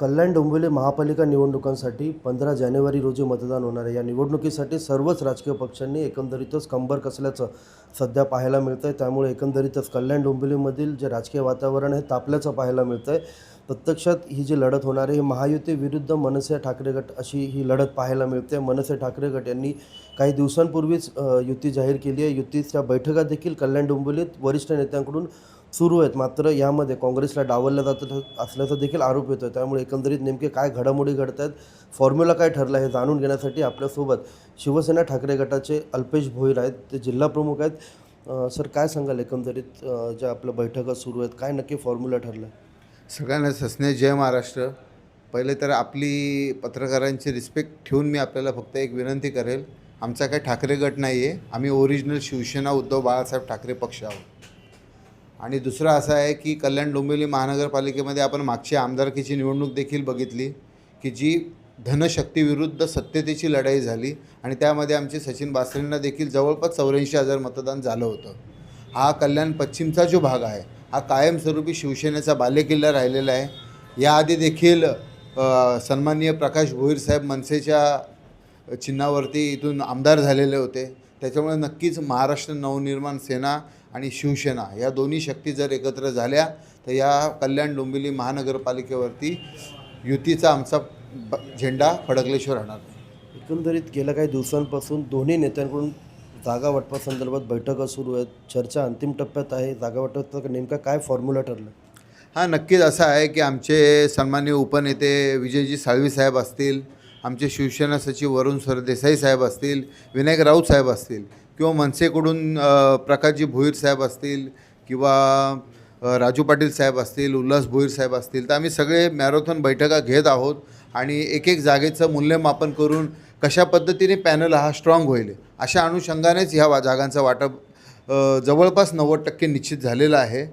कल्याण डोंबिवली महापालिका निवडणुकांसाठी पंधरा जानेवारी रोजी मतदान होणार आहे. या निवडणुकीसाठी सर्वच राजकीय पक्षांनी एकंदरीतच कंबर कसल्याचं सध्या पाहायला मिळतं आहे त्यामुळे एकंदरीतच कल्याण डोंबिवलीमधील जे राजकीय वातावरण आहे तापल्याचं पाहायला मिळतं आहे प्रत्यक्षात ही जी लढत होणार आहे ही महायुती विरुद्ध मनसे ठाकरे गट अशी ही लढत पाहायला मिळते. मनसे ठाकरे गट यांनी काही दिवसांपूर्वीच युती जाहीर केली आहे. युतीच्या बैठका देखील कल्याण डोंबिवलीत वरिष्ठ नेत्यांकडून सुरू आहेत. मात्र यामध्ये काँग्रेसला डावललं जात असल्याचा देखील आरोप येतो आहे त्यामुळे एकंदरीत नेमके काय घडामोडी घडत आहेत फॉर्म्युला काय ठरला हे जाणून घेण्यासाठी आपल्यासोबत शिवसेना ठाकरे गटाचे अल्पेश भोईर आहेत. ते जिल्हा प्रमुख आहेत. सर काय सांगाल एकंदरीत ज्या आपल्या बैठका सुरू आहेत? काय नक्की फॉर्म्युला ठरला आहे सगळ्यांना ससने जय महाराष्ट्र. पहिले तर आपली पत्रकारांची रिस्पेक्ट ठेवून मी आपल्याला फक्त एक विनंती करेल. आमचा काही ठाकरे गट नाही आहे आम्ही ओरिजिनल शिवसेना उद्धव बाळासाहेब ठाकरे पक्ष आहोत. आणि दुसरं असं आहे की कल्याण डोंबिवली महानगरपालिकेमध्ये आपण मागची आमदारकीची निवडणूक देखील बघितली की जी धनशक्तीविरुद्ध सत्यतेची लढाई झाली आणि त्यामध्ये आमचे सचिन बासरेंना देखील जवळपास चौऱ्याऐंशी हजार मतदान झालं होतं. हा कल्याण पश्चिमचा जो भाग आहे हा कायमस्वरूपी शिवसेनेचा बालेकिल्ला राहिलेला आहे. याआधी देखील सन्माननीय प्रकाश भोईर साहेब मनसेच्या चिन्हावरती इथून आमदार झालेले होते. त्याच्यामुळे नक्कीच महाराष्ट्र नवनिर्माण सेना आणि शिवसेना या दोन्ही शक्ती जर एकत्र झाल्या तर या कल्याण डोंबिवली महानगरपालिकेवरती युतीचा आमचा ब- झेंडा फडकल्याशिवाय राहणार नाही. एकंदरीत गेल्या काही दिवसांपासून दोन्ही नेत्यांकडून जागा वाटपासंदर्भात बैठका सुरू आहेत. चर्चा अंतिम टप्प्यात आहे. जागा वाटपाचा नेमका काय फॉर्म्युला ठरला? हा नक्कीच असं आहे की आमचे सन्मान्य उपनेते विजयजी साळवी साहेब असतील आमचे शिवसेना सचिव वरुण सरदेसाई साहेब असतील विनायक राऊत साहेब असतील किंवा मनसेकडून प्रकाशजी भोईर साहेब असतील किंवा राजू पाटील साहेब असतील उल्हास भोईर साहेब असतील तर आम्ही सगळे मॅरेथॉन बैठका घेत आहोत आणि एक एक जागेचं मूल्यमापन करून कशा पद्धतीने पॅनल हा स्ट्रॉंग होईल अशा अनुषंगानेच ह्या वा जागांचं वाटप जवळपास नव्वद टक्के निश्चित झालेलं आहे.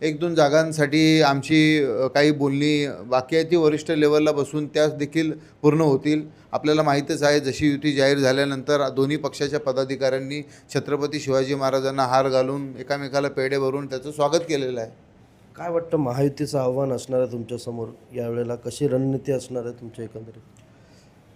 एक दोन जागांसाठी आमची काही बोलणी बाकी आहे. ती वरिष्ठ लेवलला बसून त्या देखील पूर्ण होतील. आपल्याला माहीतच आहे जशी युती जाहीर झाल्यानंतर दोन्ही पक्षाच्या पदाधिकाऱ्यांनी छत्रपती शिवाजी महाराजांना हार घालून एकामेकाला पेढे भरून त्याचं स्वागत केलेलं आहे. काय वाटतं महायुतीचं आव्हान असणार आहे तुमच्यासमोर यावेळेला कशी रणनीती असणार आहे तुमच्या एकंदरीत?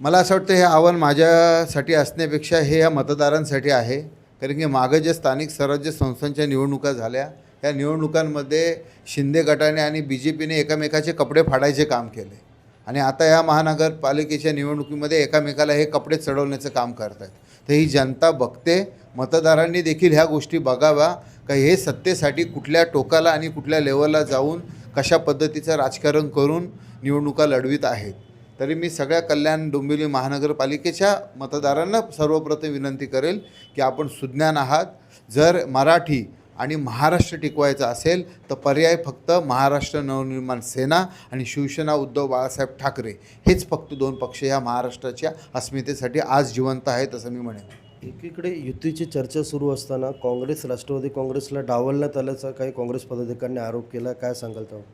मला असं वाटतं हे आव्हान माझ्यासाठी असण्यापेक्षा हे या मतदारांसाठी आहे. कारण की मागं जे स्थानिक स्वराज्य संस्थांच्या निवडणुका झाल्या या निवडणुकांमध्ये शिंदे गटाने आणि बी जे पीने एकामेकाचे कपडे फाडायचे काम केले. आणि आता या महानगरपालिकेच्या निवडणुकीमध्ये एकामेकाला हे कपडे चढवण्याचं काम करत आहेत तर ही जनता बघते मतदारांनी देखील ह्या गोष्टी बघाव्या का हे सत्तेसाठी कुठल्या टोकाला आणि कुठल्या लेवलला जाऊन कशा पद्धतीचं राजकारण करून निवडणुका लढवित आहेत. तरी मी सगळ्या कल्याण डोंबिवली महानगरपालिकेच्या मतदारांना सर्वप्रथम विनंती करेल की आपण सुज्ञान आहात. जर मराठी आणि महाराष्ट्र टिकवायचा असेल तर पर्याय फक्त महाराष्ट्र नवनिर्माण सेना आणि शिवसेना उद्धव बाळासाहेब ठाकरे. हेच फक्त दोन पक्ष या महाराष्ट्राच्या अस्मितेसाठी आज जिवंत आहेत असं मी म्हणेन. एकीकडे युतीची चर्चा सुरू असताना काँग्रेस राष्ट्रवादी काँग्रेसला डावलण्यात आल्याचा काही काँग्रेस पदाधिकाऱ्यांनी आरोप केला. काय सांगाल तेव्हा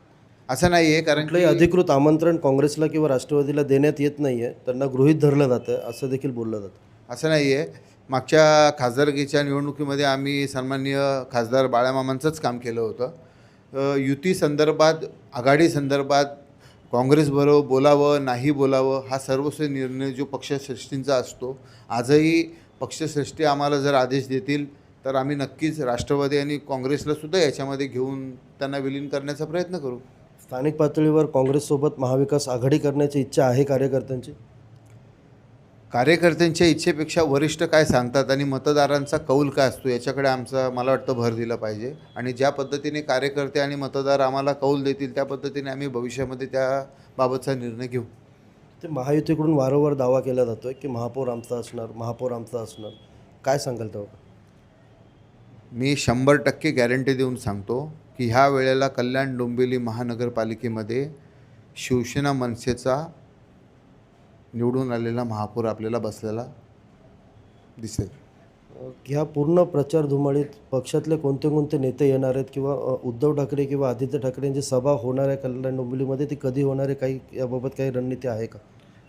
असं नाही आहे कारण कुठलंही की अधिकृत आमंत्रण काँग्रेसला किंवा राष्ट्रवादीला देण्यात येत नाही आहे त्यांना गृहीत धरलं जातं असं देखील बोललं जातं. असं नाही आहे मागच्या खासदारकीच्या निवडणुकीमध्ये आम्ही सन्माननीय खासदार बाळामामांचंच काम केलं होतं. युती संदर्भात आघाडी संदर्भात काँग्रेसबरोबर बोलावं नाही बोलावं हा सर्वस्व निर्णय जो पक्षश्रेष्ठींचा असतो आजही पक्षश्रेष्ठी आम्हाला जर आदेश देतील तर आम्ही नक्कीच राष्ट्रवादी आणि काँग्रेसला सुद्धा याच्यामध्ये घेऊन त्यांना विलीन करण्याचा प्रयत्न करू. स्थानिक पातळीवर काँग्रेससोबत महाविकास आघाडी करण्याची इच्छा आहे कार्यकर्त्यांची? कार्यकर्त्यांच्या इच्छेपेक्षा वरिष्ठ काय सांगतात आणि मतदारांचा कौल काय असतो याच्याकडे आमचा मला वाटतं भर दिला पाहिजे. आणि ज्या पद्धतीने कार्यकर्ते आणि मतदार आम्हाला कौल देतील त्या पद्धतीने आम्ही भविष्यामध्ये त्याबाबतचा निर्णय घेऊ. ते महायुतीकडून वारंवार दावा केला जातोय की महापौर आमचा असणार महापौर आमचा असणार. काय सांगाल तेव्हा? मी शंभर टक्के गॅरंटी देऊन सांगतो की ह्या वेळेला कल्याण डोंबिवली महानगरपालिकेमध्ये शिवसेना मनसेचा निवडून आलेला महापौर आपल्याला बसलेला दिसेल. ह्या पूर्ण प्रचार धुमाळीत पक्षातले कोणते कोणते नेते येणार आहेत किंवा उद्धव ठाकरे किंवा आदित्य ठाकरे यांची सभा होणार आहे कल्याण डोंबिवलीमध्ये? ती कधी होणार आहे? काही याबाबत काही रणनीती आहे का?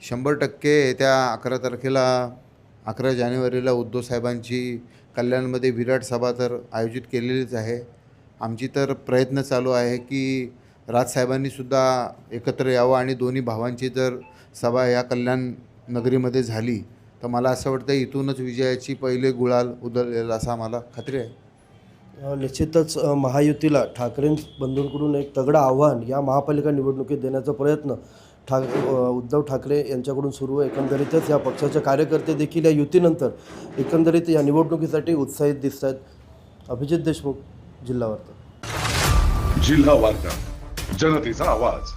शंभर टक्के येत्या अकरा तारखेला अकरा जानेवारीला उद्धव साहेबांची कल्याणमध्ये विराट सभा तर आयोजित केलेलीच आहे. आमची तर प्रयत्न चालू आहे की राजसाहेबांनी सुद्धा एकत्र यावं आणि दोन्ही भावांची जर सभा या कल्याण नगरीमध्ये झाली तर मला असं वाटतं इथूनच विजयाची पहिले गुळाल उधळलेल असा मला खात्री आहे. निश्चितच महायुतीला ठाकरे बंधूंकडून एक तगडं आव्हान या महापालिका निवडणुकीत देण्याचा प्रयत्न ठाक अ, उद्धव ठाकरे यांच्याकडून सुरू आहे. एकंदरीतच या पक्षाचे कार्यकर्ते देखील या युतीनंतर एकंदरीत या निवडणुकीसाठी उत्साहित दिसत आहेत अभिजित देशमुख जिल्हा वार्ता. जिल्हा वार्ता. जनतेचा आवाज